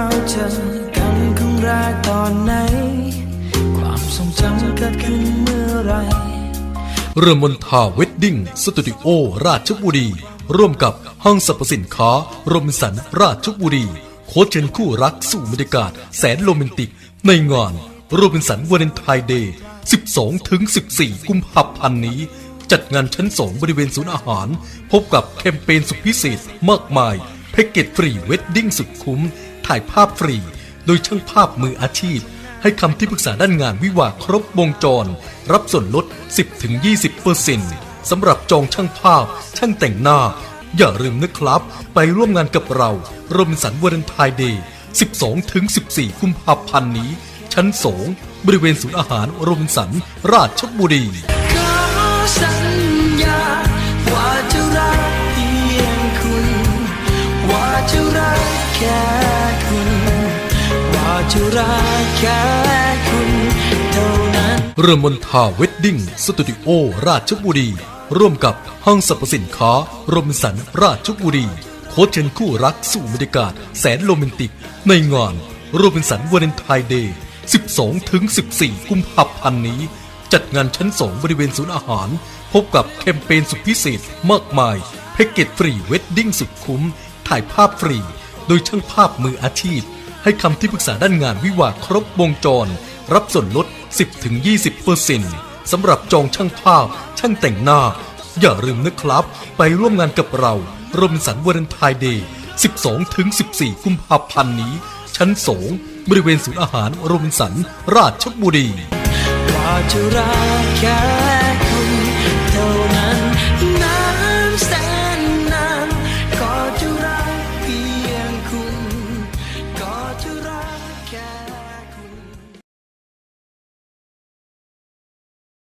เราเจอกันครั้งแรกตอนไหน ความทรงจำเกิดขึ้นเมื่อไร เริ่มบนทาเวดดิ้งสตูดิโอราชบุรี ร่วมกับห้องสรรพสินค้าโรมินสันราชบุรี โคชเชนคู่รักสู่บรรยากาศแสนโรแมนติก ในงานโรบินสันวาเลนไทน์เดย์ 12 ถึง 14 กุมภาพันธ์นี้ จัดงานชั้นสองบริเวณศูนย์อาหาร พบกับแคมเปญสุดพิเศษมากมายแพ็กเกจฟรีเวดดิ้งสุดคุ้ม ถ่ายภาพฟรี โดยช่างภาพมืออาชีพ ให้คำที่ปรึกษาด้านงานวิวาครบวงจร รับส่วนลด 10-20%สำหรับจองช่างภาพ ช่างแต่งหน้า อย่าลืมนะครับ ไปร่วมงานกับเราโรบินสันวาเลนไทน์เดย์ 12-14 กุมภาพันธ์นี้ ชั้น 2 บริเวณศูนย์อาหารโรบินสัน ราชบุรีสัญญาว่าจะรักเพียงคุณ ว่าจะรักแค่ จะรักแค่คุณเท่านั้นเรือมนทาเวดดิ้งสตูดิโอราชบุรี ร่วมกับห้างสรรพสินค้าโรบินสันราชบุรีโค้ชเชิญคู่รักสู่บรรยากาศแสนโรแมนติก ในงานโรบินสันวาเลนไทน์เดย์ 12 ถึง 14 กุมภาพันธ์นี้ จัดงานชั้น 2 บริเวณศูนย์อาหาร พบกับแคมเปญสุดพิเศษมากมาย แพ็กเกจฟรีเวดดิ้งสุดคุ้ม ถ่ายภาพฟรี โดยช่างภาพมืออาชีพ ให้คำที่ปรึกษาด้านงานวิวาครบวงจร รับส่วนลด 10-20%สำหรับจองช่างภาพ ช่างแต่งหน้า อย่าลืมนะครับ ไปร่วมงานกับเราโรบินสันวาเลนไทน์เดย์ 12-14 กุมภาพันธ์นี้ ชั้น2บริเวณศูนย์อาหารโรบินสัน ราชบุรีว่าจะรักแค่